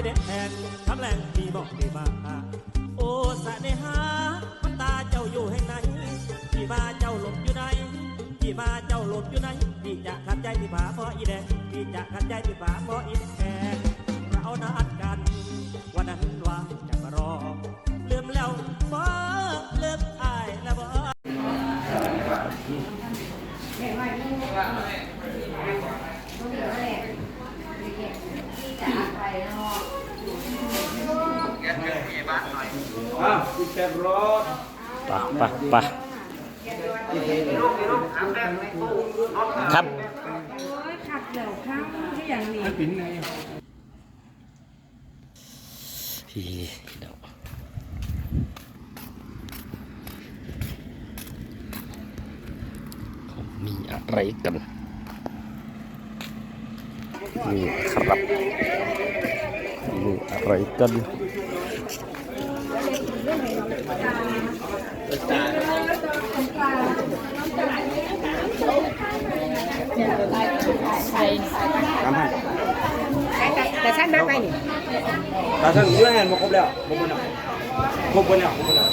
อีเด็ดแทนคำแรงมีบอกดีมาโอ้สะเนหามันตาเจ้าอยู่แห่งไหนพี่มาเจ้าหลบอยู่ไหนพี่มาเจ้าหลบอยู่ไหนพี่จะขัดใจพี่ผาเพราะอีแดงพี่จะขัดใจพี่ผาเพราะอีแดง อะคุณแคบรถปะปะปะครับ ขัดเดี๋ยวข้างที่อย่างนี้ทีเดี๋ยวเขามีอะไรกันนี่ครับมีอะไรกัน ทำให้แต่สั้นมากไปนี่ตาสั่งเรื่องงานมาครบแล้วครบหมดแล้วครบหมดแล้วครบหมดแล้ว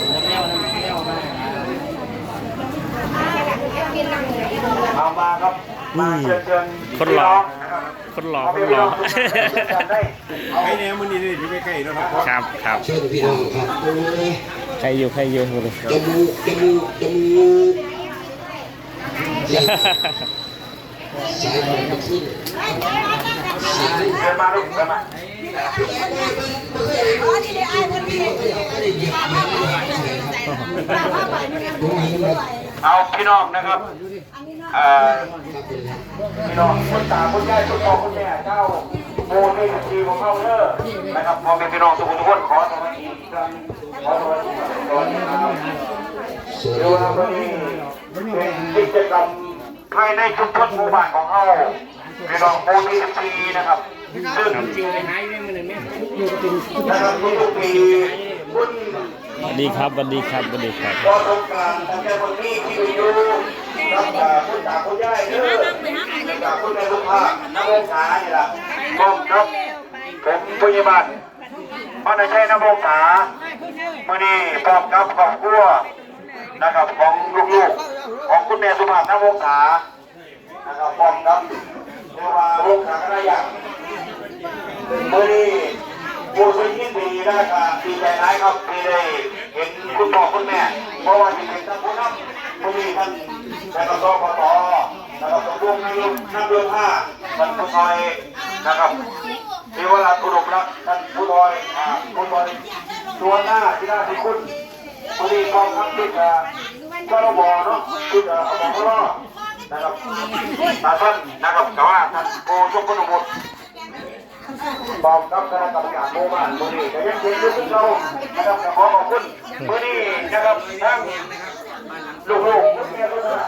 เอามาครับมาเชิญเชิญคนหล่อคนหล่อคนหล่อไอ้เนี่ยมันนี่นี่อยู่ใกล้ๆแล้วครับ ครับครับเชิญพี่น้องครับ ใครอยู่ใครอยู่เลยจมูกจมูกจมูกเจ็บสายมันมันขึ้นสายเชิญมาลูกเชิญมาตรงนี้มันเอาพี่น้องนะครับเอ่อพี่น้องคุณตาคุณยายคุณพ่อคุณแม่เจ้าโมนี่ทีของเขาเด้อนะครับพ่อแม่พี่น้องทุกคนทุกคนขอสวัสดีอีกครั้ง ขอสวัสดีครับสวัสดีครับสวยเดี๋ยวเราวันนี้เป็นกิจกรรมภายในชุมชนหมู่บ้านของเราพี่น้องหมู่ที่14นะครับซึ่งนะครับทุกๆปีคุณสวัสดีครับสวัสดีครับสวัสดีครับพอสงกรานต์ตั้งแต่วันนี้ที่อยู่กับอ่าคุณตาคุณยายเด้อกับคุณแม่ลูกค้าน้ำวงศานี่ล่ะผมครับผมพยาบาลมันไม่ใช่น้ำวงศา มื่อนี้พร้อมกับครอบครัวนะครับของลูกๆของคุณแม่สุภาพน้ำวงศานะครับพร้อมกับเรียกว่าวงศาคณะอย่างมื่อนี้ผู้ที่ยินดีได้การดีใจร้ายครับที่ได้เห็นคุณพ่อคุณแม่เพราะว่าที่เป็นท่านผู้นำมื่อนี้ท่านนายกอบตนะครับตรงนี้นั่งเรือผ้าท่านผู้ชายนะครับเทวราชอุดมรักษ์ท่านผู้ลอยอ่าผู้ลอยตัวหน้าที่หน้าที่คุณมื่อนี้กอง ทัพที่จะก็ระบอเนาะที่จะเอาบอกรอนะครับท่านนะครับแต่ว่าท่านผู้ชมพนบุตรบอกกับคณะกรรมการหมู่บ้านมือนี้ก็ยังเห็นอยู่ที่เรานะครับขอขอบคุณมือนี้นะครับทั้งลูกๆคุณแม่ทุกท่าน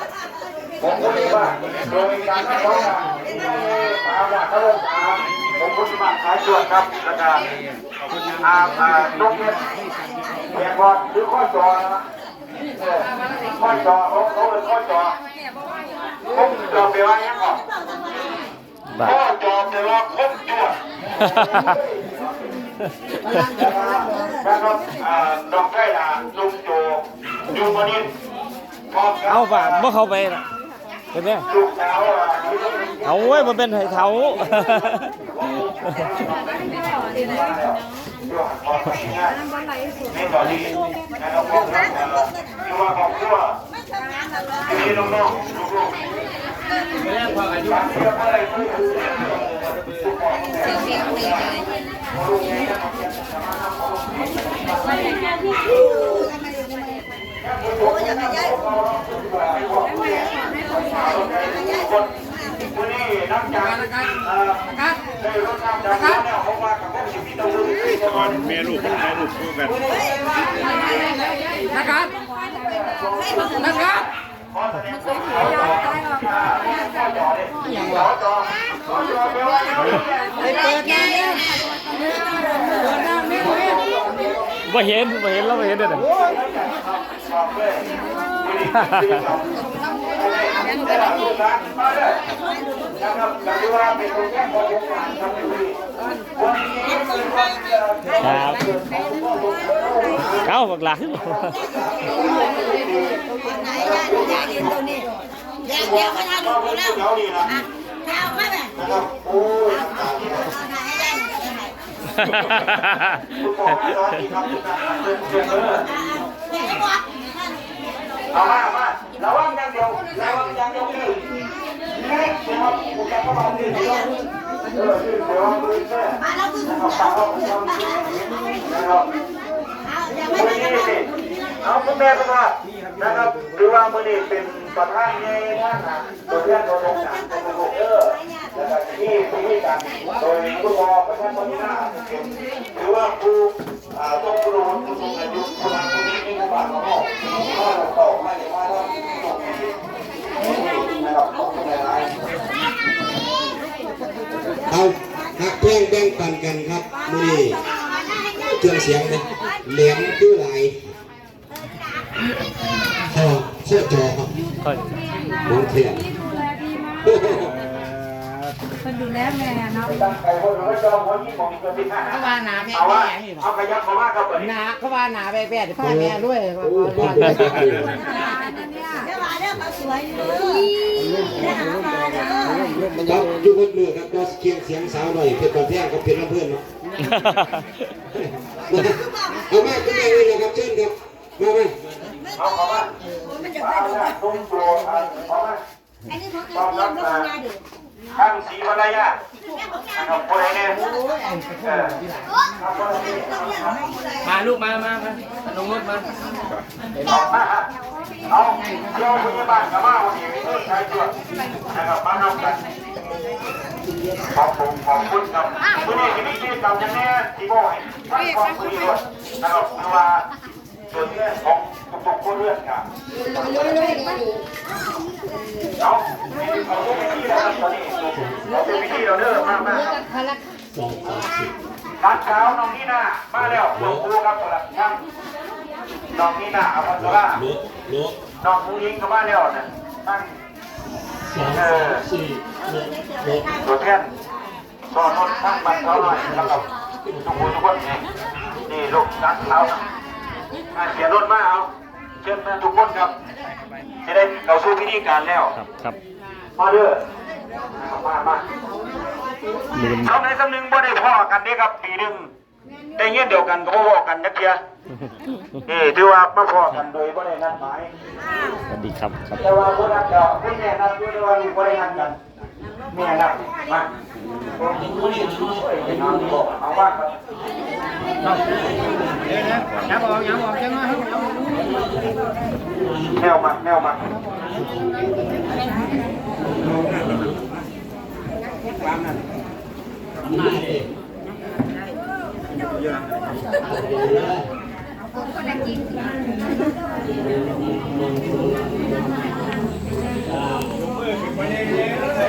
ผมคุณที่บ้านโดยการที่เขาตามว่าเขาลงตามผมคุณมาขายชวนครับแล้วก็อาอ่าลูกเนี่ยแขกบอลหรือข้อจอนะ ข้อจอเขาเขาเป็นข้อจอผมจอไปว่ายังก่อนบ้าข้อจอไปว่าครบจวดนะครับอ่าดอกไก่ลาลุงโจยูมานินพร้อมกับเอาป่ะเมื่อเขาไปน่ะเป็นไงลูกสาวอะเอาไว้ยมันเป็นไห่เท้าอยู่ขอไปงา นในตอนนี้นะครับพวกเราที่ว่าครอบครัวที่น้องๆลูกๆไม่ได้พอกันอยู่ที่อะไรที่เสียงเพลงเลย วันนี้น้ำจากเอ่อได้รถน้ำจากแล้วผมมากับพวกชีวิตตะลุยก่อนแม่ลูกคนถ่ายรูปคู่กันนะครับนะครับไปเปิดงานเนี่ยเปิดงานไม่ไหวมาเห็นมาเห็นแล้วมาเห็นเด้อน่ะน ได้หลังลูกหลานมาเลยนะครับก็ถือว่าเป็นตัวแทนของวงการทำให้ดีวันนี้เป็นวันเกิดครับเอ้าบักหลาขึ้นไหนได้ได้ดีตัวนี้เดี๋ยวเดี๋ยวเขาทำก็ดูเป็นแล้วเดี๋ยวนี้นะข้าวมาแบบนะครับโอ้ยไหนได้คุณพ่อให้ร้อยดีครับคุณตาเป็นเชิญเลยเดี๋ยวบอกเอามามา ระวังอย่างเดียวระวังอย่างเดียวคือนี่นะครับผมจะเข้ามาที่เดียวเออที่เดียวมือแค่มาแล้วคือนะครับฝาเอาไปทำนะครับเอาอย่าไม่มือได้นี้นสิเอาคุณแม่คุณว่านะครับหรือว่ามือนี้เป็นประธานในท่านนะตัวแทนตัวองค์การตัวโลกเออแล้วก็ที่ที่กันโดยคุณพ่อประธานคนนี้นะหรือว่าครูอ่าต้องรูผู้สูงอายุคนนั้นคนนี้ที่ผู้นั้น เป็นอะไรเอาหักแพงแบ่งปันกันครับมื้อนี้เครื่องเสียงเนี่ยแหลมคือหลายพอเสื้อจอครับค่อยน้องเทียน คนดูแลแม่เนาะตั้งใจคนรู้ว่าจอมหัวยี่มองก็ติดหน้าเขาว่าหนาแพ้เอาว่าแพ้นี่บ่เอาขยับเข้ามาครับเปิดหนาเขาว่าหนาแพ้แพ้ที่พ่อแม่ด้วยว่าโอ้ว่าโหว่าเดี๋ยวมาเดี๋ยวมาสวยเลยเดี๋ยวหามาเด้อครับอยู่บนมือครับก็เคียงเสียงสาวหน่อยเพชรประแพงกับเพชรลำเพื่อนเนาะเอามาคุณแม่เลยนะครับเชิญครับมาไหมเอาเข้ามามันจะเอาไม่ดูละตุ้มตัวเอามาอันนี้เขาเตรียมแล้วก็งานเด็ก ข้างสีวรายานะครับคนไหนเนี่ยเออครับคนไหนมาลูกมามามาลงรถมาเอามาฮะเอาเดี๋ยวคุณบ้านกับมาวันนี้มีเรื่องใช้ตัวนะครับมาทำกันขอบคุณขอบคุณครับวันนี้ที่มีที่เก่าจะแน่ที่บ่อยท่านความคุยด้วยนะครับคือว่าส่วนเรื่องของ ทุกๆคนเรื่อนงครับเอาเอาตัวไปที่แล้วครับตอนนี้เอาตัวไปที่เราเด้อมากมากครับร้านเช้าน้องนี่นามาแล้วน้องครูครับสำหรับช่างน้องนี่นาอภัสราโลโลน้องผู้หญิงก็มาแล้วนะตั้งสองสี่ตัวแทนสอนรถทั้งบัตรเขาหน่อยแล้วก็ทุกคนทุกคนนี่ลูกร้านเช้านะอ่าเสียรถมาเอา เชิญมาทุกคนครับจะได้เราสู้พิธีการแล้วครับครับมาเด้อนะครับมามาลืมสำในสำนึงบ่ได้พ่อกันเด้ครับปีหนึ่งได้เงี้ยเดียวกันก็บ่พอกันจักเทียนี่ถือว่ามาพอกันโดยบ่ได้นัดหมาย สวัสดีครับครับ แต่ว่าผู้นัดก็ผู้แม่นัดอยู่แต่ว่าลูกบ่ได้นัดกันแม่นัดมาเอาว่าครับเดี๋ยวนะอย่าบอกอ nghe lại, bạn. Có những cái chuyện xuống sợi thì nó bộ áo bạn. neo mặt neo mặt Hãy subscribe